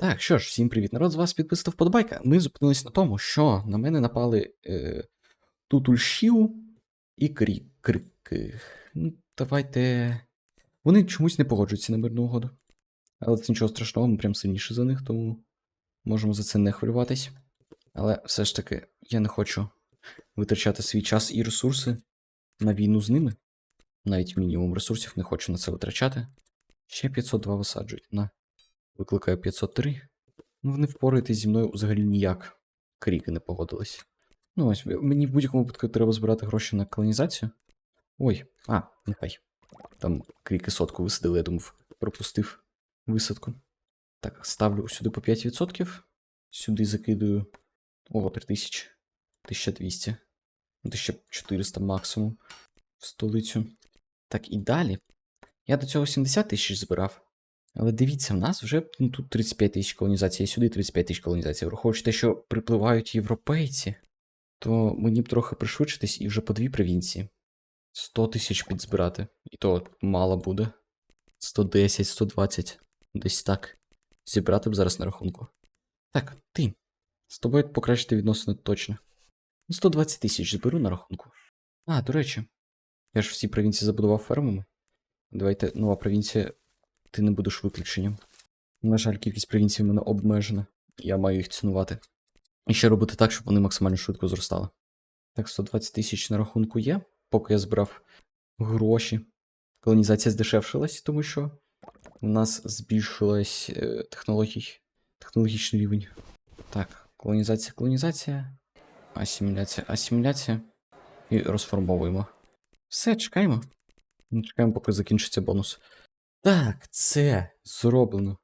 Так, що ж, всім привіт, народ, з вас підписав вподобайка. Ми зупинились на тому, що на мене напали е, Тутульшіу і крі- Крики. Ну, давайте. Вони чомусь не погоджуються на мирну угоду. Але це нічого страшного, ми прям сильніші за них, тому можемо за це не хвилюватись. Але все ж таки, я не хочу витрачати свій час і ресурси на війну з ними. Навіть мінімум ресурсів не хочу на це витрачати. Ще 502 висаджують. На. Викликає 503. Ну, вони впораєтесь зі мною взагалі ніяк. Кріки не погодились. Ну, ось мені в будь-якому випадку треба збирати гроші на колонізацію. Ой, а, нехай. Там кріки сотку висадили, я думав, пропустив висадку. Так, ставлю сюди по 5%. Сюди закидую. О, 3000. 1200. Ну, 1400 максимум в столицю. Так, і далі. Я до цього 70 тисяч збирав. Але дивіться, в нас вже ну, тут 35 тисяч колонізацій, і сюди 35 тисяч колонізацій. Враховуючи те, що припливають європейці, то мені б трохи пришвидшитись і вже по дві провінції. 100 тисяч підзбирати. І то мало буде. 110, 120. Десь так. Зібрати б зараз на рахунку. Так, ти. З тобою покращити відносини точно. Ну, 120 тисяч зберу на рахунку. А, до речі, я ж всі провінції забудував фермами. Давайте нова провінція ти не будеш виключенням. На жаль, кількість провінцій в мене обмежена. Я маю їх цінувати. І ще робити так, щоб вони максимально швидко зростали. Так, 120 тисяч на рахунку є, поки я збирав гроші. Колонізація здешевшилась, тому що у нас збільшилась е, технологій, технологічний рівень. Так, колонізація, колонізація. Асиміляція, асиміляція. І розформовуємо. Все, чекаємо. Чекаємо, поки закінчиться бонус. Так, це зроблено.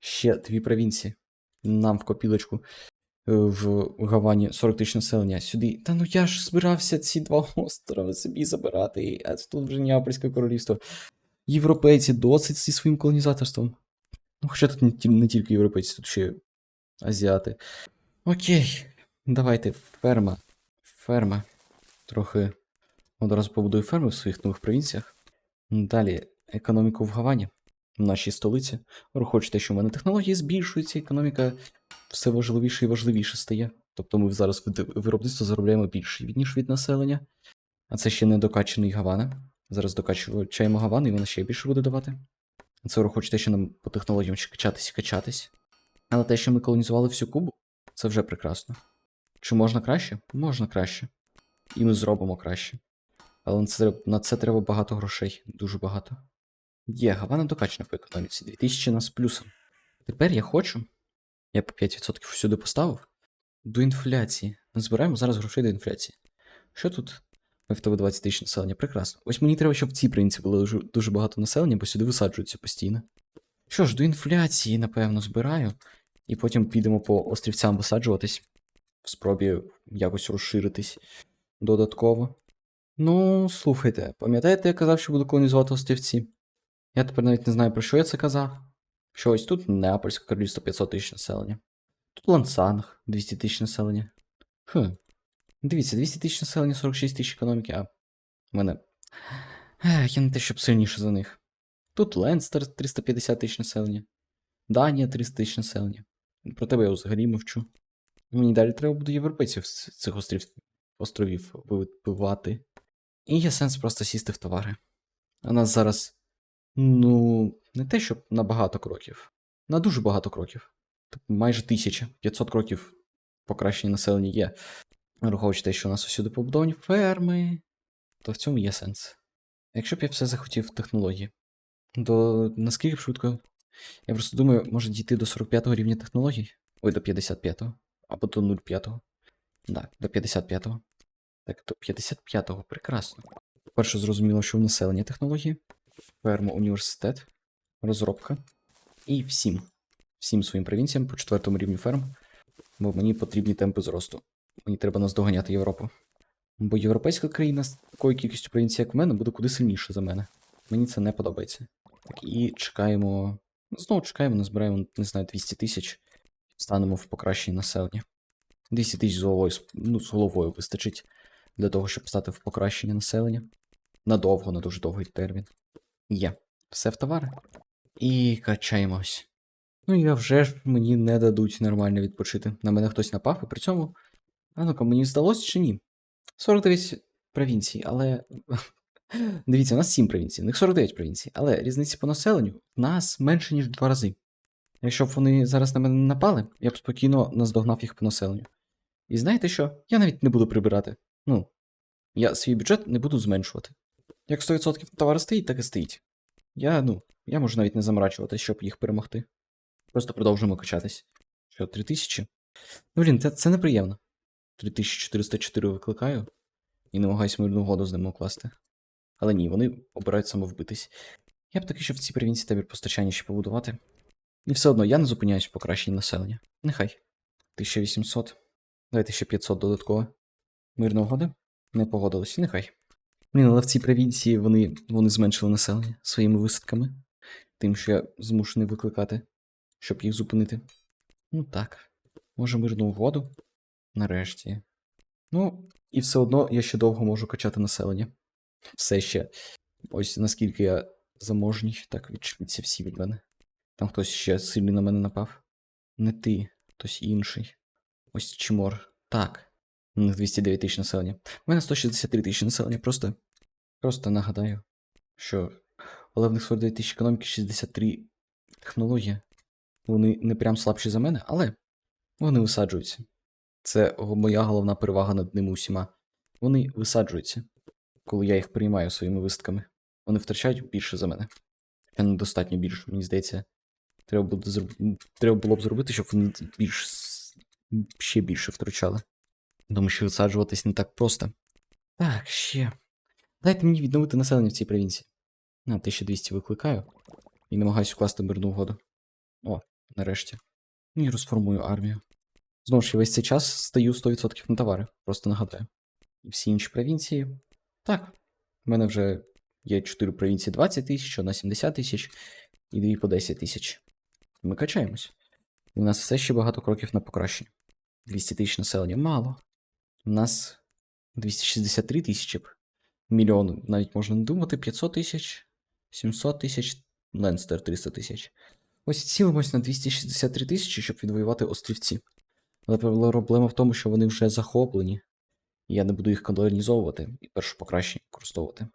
Ще дві провінції. Нам в копілочку е, в Гавані 40 тисяч населення. Сюди. Та ну я ж збирався ці два острови собі забирати, а тут вже Неапольське королівство. Європейці досить зі своїм колонізаторством. Ну, хоча тут не, тільки європейці, тут ще азіати. Окей, давайте ферма. Ферма. Трохи одразу побудую ферми в своїх нових провінціях. Далі економіку в Гавані, в нашій столиці. Враховуючи що в мене технології збільшуються, економіка все важливіше і важливіше стає. Тобто ми зараз від виробництва заробляємо більше ніж від населення. А це ще не докачаний Гавана. Зараз докачуємо Гаван, і вона ще більше буде давати. Це враховуючи що нам по технологіям ще качатись і качатись. Але те, що ми колонізували всю Кубу, це вже прекрасно. Чи можна краще? Можна краще. І ми зробимо краще. Але на це, на це треба багато грошей, дуже багато. Є, Гавана докачана по економіці. 2000 нас плюсом. Тепер я хочу. Я по 5% всюди поставив. До інфляції. Назбираємо зараз грошей до інфляції. Що тут? Ми в тебе 20 тисяч населення. Прекрасно. Ось мені треба, щоб в цій провінції було дуже багато населення, бо сюди висаджуються постійно. Що ж, до інфляції, напевно, збираю. І потім підемо по острівцям висаджуватись. В спробі якось розширитись додатково. Ну, слухайте, пам'ятаєте, я казав, що буду колонізувати острівці? Я тепер навіть не знаю, про що я це казав. Що ось тут Неапольське королівство 500 тисяч населення. Тут Лансанг 200 тисяч населення. Хм. Дивіться, 200 тисяч населення, 46 тисяч економіки, а мене. Ех, я не те, щоб сильніше за них. Тут Ленстер 350 тисяч населення. Данія 300 тисяч населення. Про тебе я взагалі мовчу. Мені далі треба буде європейців з цих острів... островів вибивати. І є сенс просто сісти в товари. А нас зараз. Ну, не те, щоб на багато кроків. На дуже багато кроків. Тобто майже тисяча. 500 кроків покращення населення є. Враховуючи те, що у нас усюди побудовані ферми, то в цьому є сенс. Якщо б я все захотів в технології, то наскільки б швидко. Я просто думаю, може дійти до 45-го рівня технологій? Ой, до 55-го. Або до 05-го. Так, до 55-го. Так, до 55-го, прекрасно. Перше зрозуміло, що в населення технології, ферма, університет, розробка. І всім. Всім своїм провінціям по четвертому рівню ферм. Бо мені потрібні темпи зросту. Мені треба наздоганяти Європу. Бо європейська країна з такою кількістю провінцій, як в мене, буде куди сильніше за мене. Мені це не подобається. Так, і чекаємо. Знову чекаємо, назбираємо, не знаю, 200 тисяч. Станемо в покращенні населення. 200 тисяч з головою, ну, з головою вистачить для того, щоб стати в покращення населення. Надовго, на дуже довгий термін. Є. Все в товари. І качаємось. Ну і вже ж мені не дадуть нормально відпочити. На мене хтось напав, і при цьому. А ну-ка, мені здалося чи ні? 49 провінцій, але. Дивіться, у нас 7 провінцій, у них 49 провінцій, але різниці по населенню в нас менше, ніж в два рази. Якщо б вони зараз на мене не напали, я б спокійно наздогнав їх по населенню. І знаєте що? Я навіть не буду прибирати. Ну, я свій бюджет не буду зменшувати. Як 100% товар стоїть, так і стоїть. Я, ну, я можу навіть не заморачувати, щоб їх перемогти. Просто продовжуємо качатись. Що, 3000? Ну, блін, це, це неприємно. 3404 викликаю і намагаюсь мирну угоду з ними укласти. Але ні, вони обирають самовбитись. Я б таки, щоб в цій провінції табір постачання ще побудувати. І все одно я не зупиняюсь в покращенні населення. Нехай. 1800. Давайте ще 500 додатково. Мирна угода? Не погодились, нехай. Блін, але в цій провінції вони, вони зменшили населення своїми висадками. Тим, що я змушений викликати, щоб їх зупинити. Ну так. Може мирну угоду? Нарешті. Ну, і все одно я ще довго можу качати населення. Все ще. Ось наскільки я заможній, так відчуться всі від мене. Там хтось ще сильно на мене напав. Не ти, хтось інший. Ось Чимор. Так. Них 209 тисяч населення. У мене 163 тисячі населення. Просто. Просто нагадаю, що. Але в них 49 тисяч економіки 63 технології. Вони не прям слабші за мене, але вони висаджуються. Це моя головна перевага над ними усіма. Вони висаджуються, коли я їх приймаю своїми висадками. Вони втрачають більше за мене. Я недостатньо більше, мені здається. Треба, буде зроб... треба було б зробити, щоб вони більш... ще більше втрачали. Тому що висаджуватись не так просто. Так, ще. Дайте мені відновити населення в цій провінції. На, 1200 викликаю. І намагаюся укласти мирну угоду. О, нарешті. І розформую армію. Знову ж я весь цей час стаю 100% на товари, просто нагадаю. І всі інші провінції. Так, в мене вже є 4 провінції 20 тисяч, одна 70 тисяч і 2 по 10 тисяч. Ми качаємось. І в нас все ще багато кроків на покращення. 200 тисяч населення мало. У нас 263 тисячі б. Мільйон навіть можна не думати, 500 тисяч, 700 тисяч, Ленстер 300 тисяч. Ось цілимось на 263 тисячі, щоб відвоювати острівці. Але проблема в тому, що вони вже захоплені, і я не буду їх колонізовувати і перше покращення використовувати.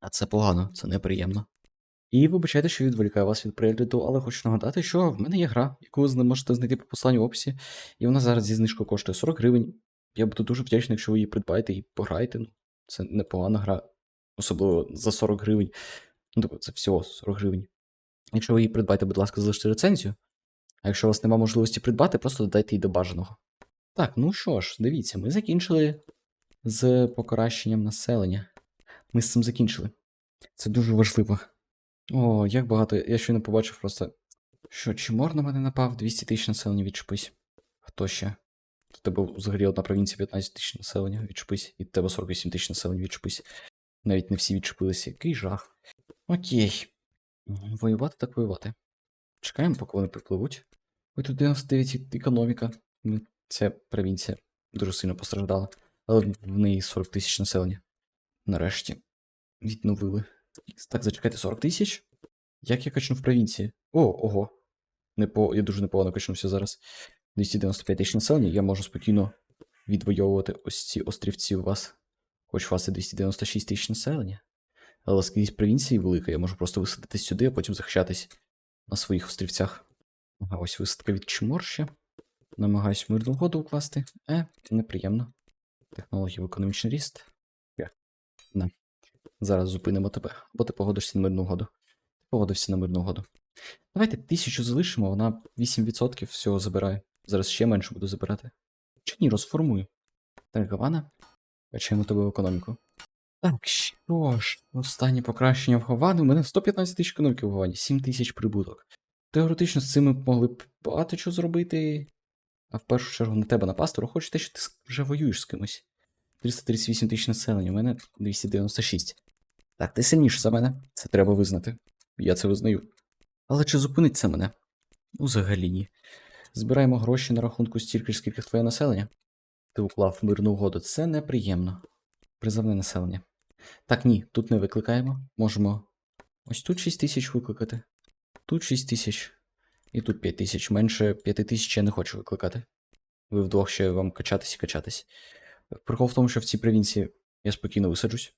А це погано, це неприємно. І вибачайте, що відволікаю вас від перегляду, але хочу нагадати, що в мене є гра, яку ви можете знайти по посиланню в описі, і вона зараз зі знижкою коштує 40 гривень. Я буду дуже вдячний, якщо ви її придбаєте і пограєте. Ну, Це непогана гра, особливо за 40 гривень. Ну, тобто, це всього 40 гривень. Якщо ви її придбаєте, будь ласка, залиште рецензію. А якщо у вас немає можливості придбати, просто додайте її до бажаного. Так, ну що ж, дивіться, ми закінчили з покращенням населення. Ми з цим закінчили. Це дуже важливо. О, як багато. Я щойно побачив просто. Що, Чимор на мене напав? 200 тисяч населення відчепись. Хто ще? У тебе взагалі одна провінція 15 тисяч населення відчепись, і в тебе 48 тисяч населення відчепись. Навіть не всі відчепилися. Який жах. Окей. Воювати так воювати. Чекаємо, поки вони припливуть. Ой, тут 99 економіка. Ця провінція дуже сильно постраждала. Але в в неї 40 тисяч населення. Нарешті. Відновили. Так, зачекайте 40 тисяч? Як я качну в провінції? О, ого. Непо... Я дуже непогано качнувся зараз. 295 тисяч населення, я можу спокійно відвоювати ось ці острівці у вас. Хоч у вас і 296 тисяч населення. Але скрізь провінції велика, я можу просто висадитись сюди, а потім захищатись на своїх острівцях. Ага, ось висадка від Чмор ще. Намагаюсь мирну угоду укласти. Е, неприємно. Технології в економічний ріст. Є. Не. Зараз зупинимо тебе, бо ти погодишся на мирну угоду. Ти погодився на мирну угоду. Давайте тисячу залишимо, вона 8% всього забирає. Зараз ще менше буду забирати. Чи ні, розформую. Так, Гавана. Качаємо тебе в економіку. Так, що ж, останнє покращення в Гавані. У мене 115 тисяч економіки в Гавані, 7 тисяч прибуток. Теоретично з цим ми могли б багато чого зробити. А в першу чергу на тебе напасти, хочеш те, що ти вже воюєш з кимось. 338 тисяч населення, у мене 296. Так, ти сильніше за мене, це треба визнати. Я це визнаю. Але чи зупинить це мене? Взагалі ні. Збираємо гроші на рахунку стільки ж, скільки твоє населення. Ти уклав мирну угоду, це неприємно. Призовне населення. Так, ні, тут не викликаємо. Можемо ось тут 6 тисяч викликати. Тут 6 тисяч. І тут 5 тисяч. Менше 5 тисяч я не хочу викликати. Ви вдвох ще вам качатись і качатись. Прикол в тому, що в цій провінції я спокійно висаджусь.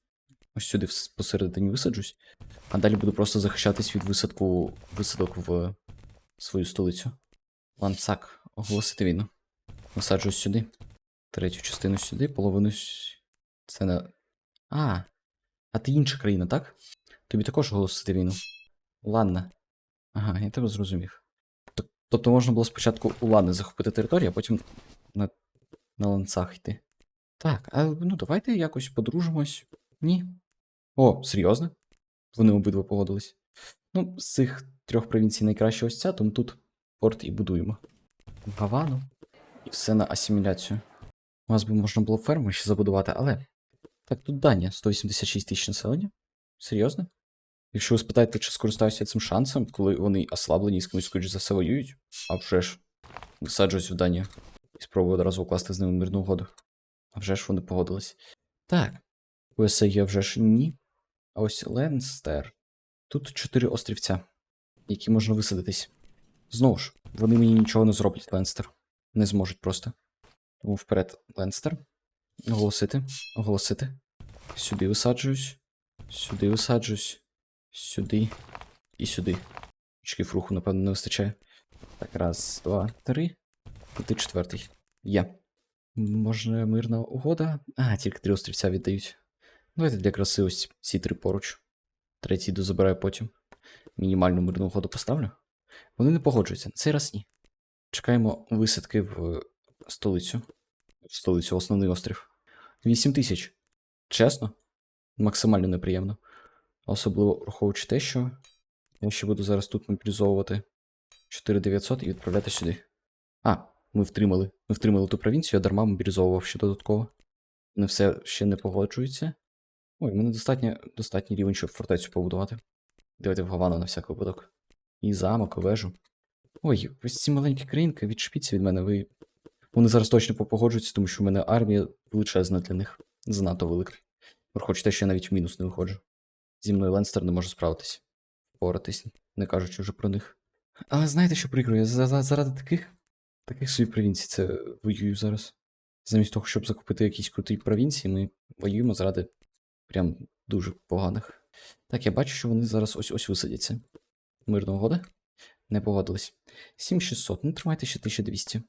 Ось сюди посередині висаджусь. А далі буду просто захищатись від висадку висадок в свою столицю. Ланцак, оголосити війну. Висаджуюсь сюди. Третю частину сюди, половину. Це на. А. А ти інша країна, так? Тобі також оголосити війну. Ладно. Ага, я тебе зрозумів. Тобто можна було спочатку у Лани захопити територію, а потім на, на ланцах йти. Так, а ну давайте якось подружимось. Ні. О, серйозно? Вони обидва погодились. Ну, з цих трьох провінцій найкраще ось ця, тому тут порт і будуємо. Гавану. І все на асиміляцію. У нас би можна було ферму ще забудувати, але. Так, тут Данія, 186 тисяч населення. Серйозно? Якщо ви спитаєте, чи скористаюся цим шансом, коли вони ослаблені і з кимось, скоріш за все, воюють, а вже ж висаджуюсь в Данію і спробую одразу укласти з ними мирну угоду. А вже ж вони погодились. Так. USA є вже ж ні. А ось Ленстер. Тут чотири острівця, які можна висадитись. Знову ж, вони мені нічого не зроблять, Ленстер. Не зможуть просто. Тому вперед, Ленстер. Оголосити. Оголосити. Сюди висаджуюсь. Сюди висаджуюсь. Сюди. І сюди. Очків руху, напевно, не вистачає. Так, раз, два, три. І ти четвертий. Є. Може, мирна угода? А, тільки три острівця віддають. Давайте для краси ось ці три поруч. Третій дозабираю потім. Мінімальну мирну угоду поставлю. Вони не погоджуються. Цей раз ні. Чекаємо висадки в столицю. В столицю, основний острів. 8 тисяч. Чесно? Максимально неприємно. Особливо враховуючи те, що я ще буду зараз тут мобілізовувати 4900 і відправляти сюди. А, ми втримали. Ми втримали ту провінцію, я дарма мобілізовував ще додатково. Не все ще не погоджується. Ой, в мене достатньо, достатній рівень, щоб фортецю побудувати. Давайте в Гавану на всяк випадок. І замок, і вежу. Ой, ось ці маленькі країнки, відшпіться від мене, ви. Вони зараз точно попогоджуються, тому що в мене армія величезна для них. Занадто велика. Враховуючи те, що я навіть в мінус не виходжу. Зі мною Ленстер не може справитись. Впоратись, не кажучи вже про них. Але знаєте, що прикро, я за- за- заради таких таких собі провінцій це воюю зараз. Замість того, щоб закупити якісь круті провінції, ми воюємо заради прям дуже поганих. Так, я бачу, що вони зараз ось ось висадяться. Мирна угода? Не погодились. 7600, ну тримайте ще 1200.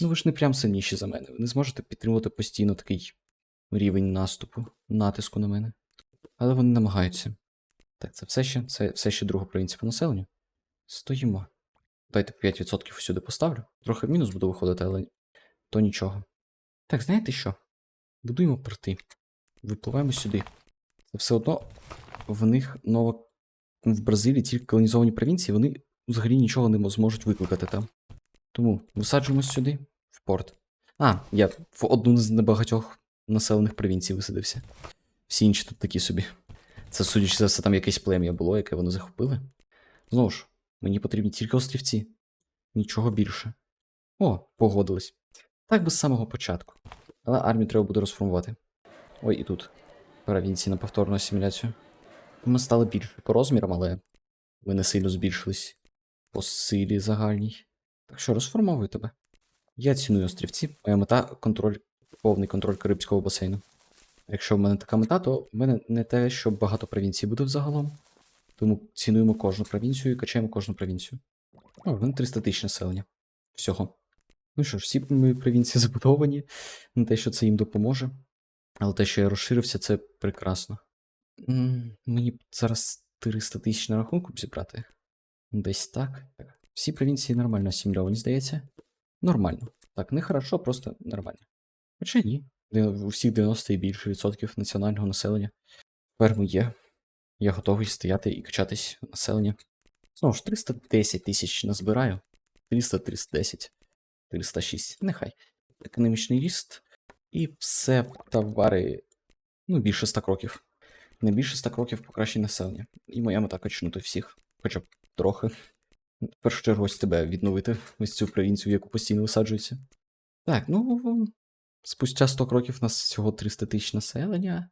Ну ви ж не прям сильніші за мене. Ви не зможете підтримувати постійно такий рівень наступу, натиску на мене. Але вони намагаються. Так, це все ще, це все ще друга провінція по населенню. Стоїмо. Дайте 5% сюди поставлю. Трохи в мінус буду виходити, але то нічого. Так, знаєте що? Будуємо порти. Випливаємо сюди. Це все одно в них нова. В Бразилії ті колонізовані провінції, вони взагалі нічого не зможуть викликати там. Тому висаджуємось сюди, в порт. А, я в одну з небагатьох населених провінцій висадився. Всі інші тут такі собі. Це, судячи за все, там якесь плем'я було, яке вони захопили. Знову ж, мені потрібні тільки острівці. Нічого більше. О, погодились. Так би з самого початку. Але армію треба буде розформувати. Ой, і тут. Провінції на повторну асиміляцію. Ми стали більше по розмірам, але ми не сильно збільшились по силі загальній. Так що розформовую тебе. Я ціную острівці, моя мета контроль, повний контроль Карибського басейну. Якщо в мене така мета, то в мене не те, що багато провінцій буде взагалом. Тому цінуємо кожну провінцію і качаємо кожну провінцію. О, в мене 300 тисяч населення. Всього. Ну що ж, всі мої провінції забудовані, не те, що це їм допоможе. Але те, що я розширився, це прекрасно. Мені зараз 300 тисяч на рахунку б зібрати. Десь так. Всі провінції нормально асимільовані, здається. Нормально. Так, не хорошо, просто нормально. Хоча ні. У всіх 90 і більше відсотків національного населення. Ферми є. Я готовий стояти і качатись населення. Знову ж 310 тисяч назбираю. 300, 310, 306. Нехай. Економічний ріст. І все товари. Ну, більше 100 кроків. Не більше 100 кроків покращення населення. І моя мета качнути всіх. Хоча б трохи. В першу чергу ось тебе відновити, ось цю провінцію, яку постійно висаджується. Так, ну. Спустя 100 кроків у нас всього 300 тисяч населення.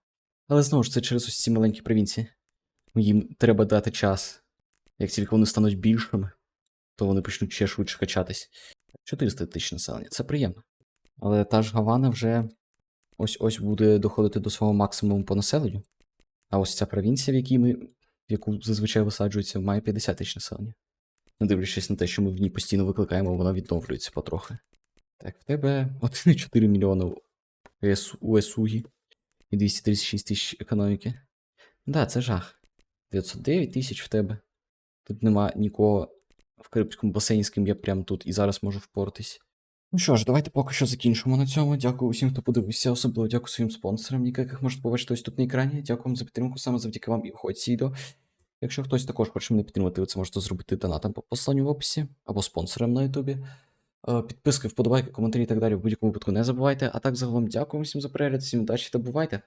Але знову ж це через ось ці маленькі провінції. Їм треба дати час. Як тільки вони стануть більшими, то вони почнуть ще швидше качатись. 400 тисяч населення, це приємно. Але та ж Гавана вже ось ось буде доходити до свого максимуму по населенню. А ось ця провінція, в якій ми, в яку зазвичай висаджується, має 50 тисяч населення. Не дивлячись на те, що ми в ній постійно викликаємо, вона відновлюється потрохи. Так, в тебе 1,4 мільйона УС- УСУГі і 236 тисяч економіки. Да, це жах. 909 тисяч в тебе. Тут нема нікого в Карибському басейні, з ким я прямо тут і зараз можу впоратись. Ну що ж, давайте поки що закінчимо на цьому. Дякую усім, хто подивився, особливо дякую своїм спонсорам, яких можете побачити ось тут на екрані. Дякую вам за підтримку, саме завдяки вам і хоч сідо. Якщо хтось також хоче мене підтримати, ви це можете зробити донатом по посланню в описі або спонсором на Ютубі. Е, Підписки, вподобайки, коментарі і так далі в будь-якому випадку не забувайте. А так загалом дякую всім за перегляд, всім удачі та бувайте!